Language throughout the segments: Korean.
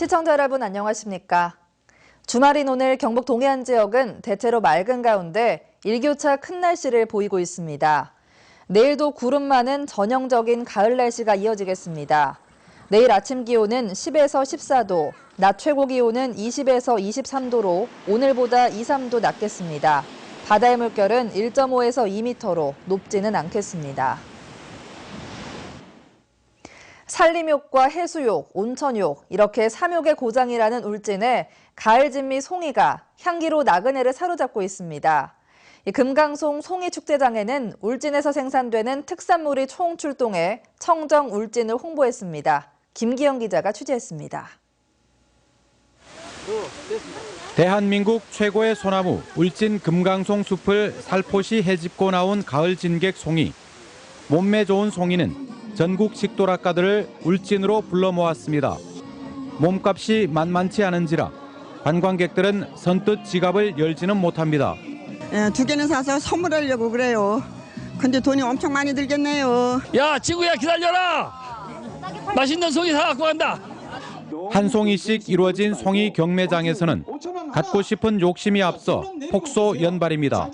시청자 여러분 안녕하십니까? 주말인 오늘 경북 동해안 지역은 대체로 맑은 가운데 일교차 큰 날씨를 보이고 있습니다. 내일도 구름 많은 전형적인 가을 날씨가 이어지겠습니다. 내일 아침 기온은 10에서 14도, 낮 최고 기온은 20에서 23도로 오늘보다 2, 3도 낮겠습니다. 바다의 물결은 1.5에서 2m로 높지는 않겠습니다. 산림욕과 해수욕, 온천욕 이렇게 삼욕의 고장이라는 울진에 가을 진미 송이가 향기로 나그네를 사로잡고 있습니다. 금강송 송이축제장에는 울진에서 생산되는 특산물이 총출동해 청정 울진을 홍보했습니다. 김기영 기자가 취재했습니다. 대한민국 최고의 소나무 울진 금강송 숲을 살포시 해집고 나온 가을 진객 송이. 몸매 좋은 송이는 전국 식도락가들을 울진으로 불러 모았습니다. 몸값이 만만치 않은지라 관광객들은 선뜻 지갑을 열지는 못합니다. 예, 두 개는 사서 선물하려고 그래요. 근데 돈이 엄청 많이 들겠네요. 야 친구야 기다려라 맛있는 송이 사 갖고 간다 한 송이씩 이루어진 송이 경매장에서는 갖고 싶은 욕심이 앞서 폭소 연발입니다.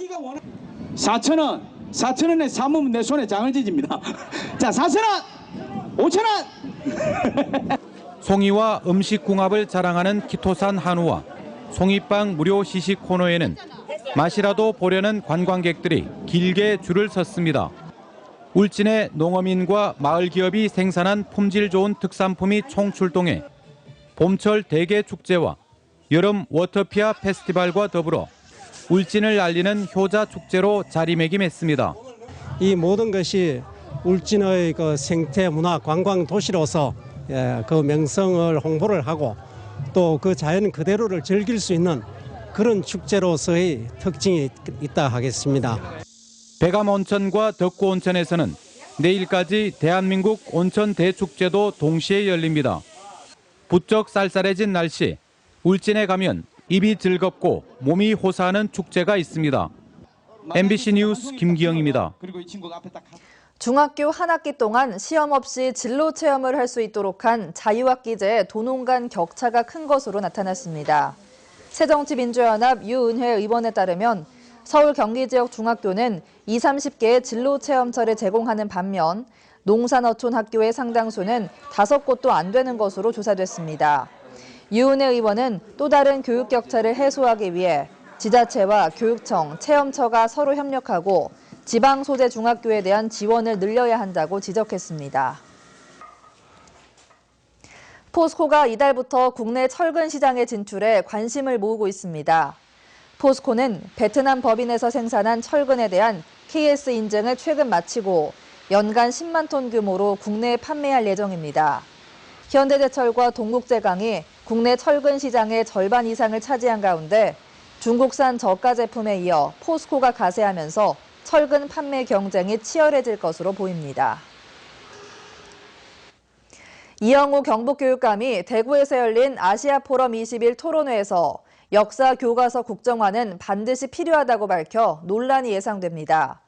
4천 원, 4천 원에 사면 내 손에 장을 지집니다. 자, 4천 원, 5천 원. 송이와 음식 궁합을 자랑하는 키토산 한우와 송이빵 무료 시식 코너에는 맛이라도 보려는 관광객들이 길게 줄을 섰습니다. 울진의 농어민과 마을 기업이 생산한 품질 좋은 특산품이 총출동해 봄철 대게 축제와 여름 워터피아 페스티벌과 더불어 울진을 알리는 효자 축제로 자리매김했습니다. 이 모든 것이 울진의 그 생태 문화 관광 도시로서 예, 그 명성을 홍보를 하고 또 그 자연 그대로를 즐길 수 있는 그런 축제로서의 특징이 있다 하겠습니다. 백암 온천과 덕구 온천에서는 내일까지 대한민국 온천 대축제도 동시에 열립니다. 부쩍 쌀쌀해진 날씨, 울진에 가면 입이 즐겁고 몸이 호사하는 축제가 있습니다. MBC 뉴스 김기영입니다. 중학교 한 학기 동안 시험 없이 진로 체험을 할 수 있도록 한 자유학기제 도농 간 격차가 큰 것으로 나타났습니다. 새정치민주연합 유은혜 의원에 따르면 서울 경기 지역 중학교는 2, 30개의 진로 체험처를 제공하는 반면 농산어촌 학교의 상당수는 5곳도 안 되는 것으로 조사됐습니다. 유은혜 의원은 또 다른 교육 격차를 해소하기 위해 지자체와 교육청, 체험처가 서로 협력하고 지방 소재 중학교에 대한 지원을 늘려야 한다고 지적했습니다. 포스코가 이달부터 국내 철근 시장에 진출해 관심을 모으고 있습니다. 포스코는 베트남 법인에서 생산한 철근에 대한 KS 인증을 최근 마치고 연간 10만 톤 규모로 국내에 판매할 예정입니다. 현대제철과 동국제강이 국내 철근 시장의 절반 이상을 차지한 가운데 중국산 저가 제품에 이어 포스코가 가세하면서 철근 판매 경쟁이 치열해질 것으로 보입니다. 이영우 경북교육감이 대구에서 열린 아시아 포럼 21 토론회에서 역사 교과서 국정화는 반드시 필요하다고 밝혀 논란이 예상됩니다.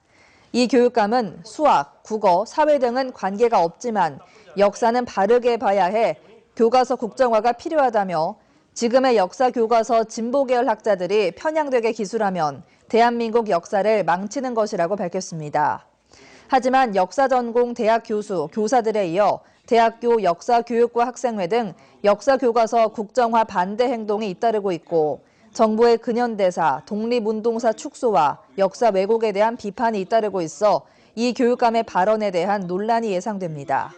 이 교육감은 수학, 국어, 사회 등은 관계가 없지만 역사는 바르게 봐야 해 교과서 국정화가 필요하다며 지금의 역사 교과서 진보 계열 학자들이 편향되게 기술하면 대한민국 역사를 망치는 것이라고 밝혔습니다. 하지만 역사 전공 대학 교수, 교사들에 이어 대학교 역사교육과 학생회 등 역사 교과서 국정화 반대 행동이 잇따르고 있고 정부의 근현대사, 독립운동사 축소와 역사 왜곡에 대한 비판이 잇따르고 있어 이 교육감의 발언에 대한 논란이 예상됩니다.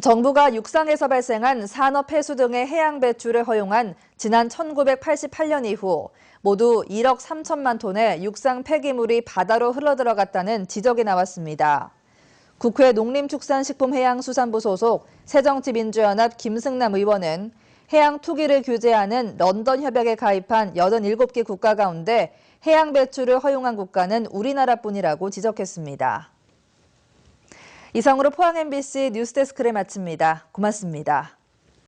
정부가 육상에서 발생한 산업 폐수 등의 해양 배출을 허용한 지난 1988년 이후 모두 1억 3천만 톤의 육상 폐기물이 바다로 흘러들어갔다는 지적이 나왔습니다. 국회 농림축산식품해양수산부 소속 새정치민주연합 김승남 의원은 해양 투기를 규제하는 런던 협약에 가입한 87개 국가 가운데 해양 배출을 허용한 국가는 우리나라뿐이라고 지적했습니다. 이상으로 포항 MBC 뉴스데스크를 마칩니다. 고맙습니다.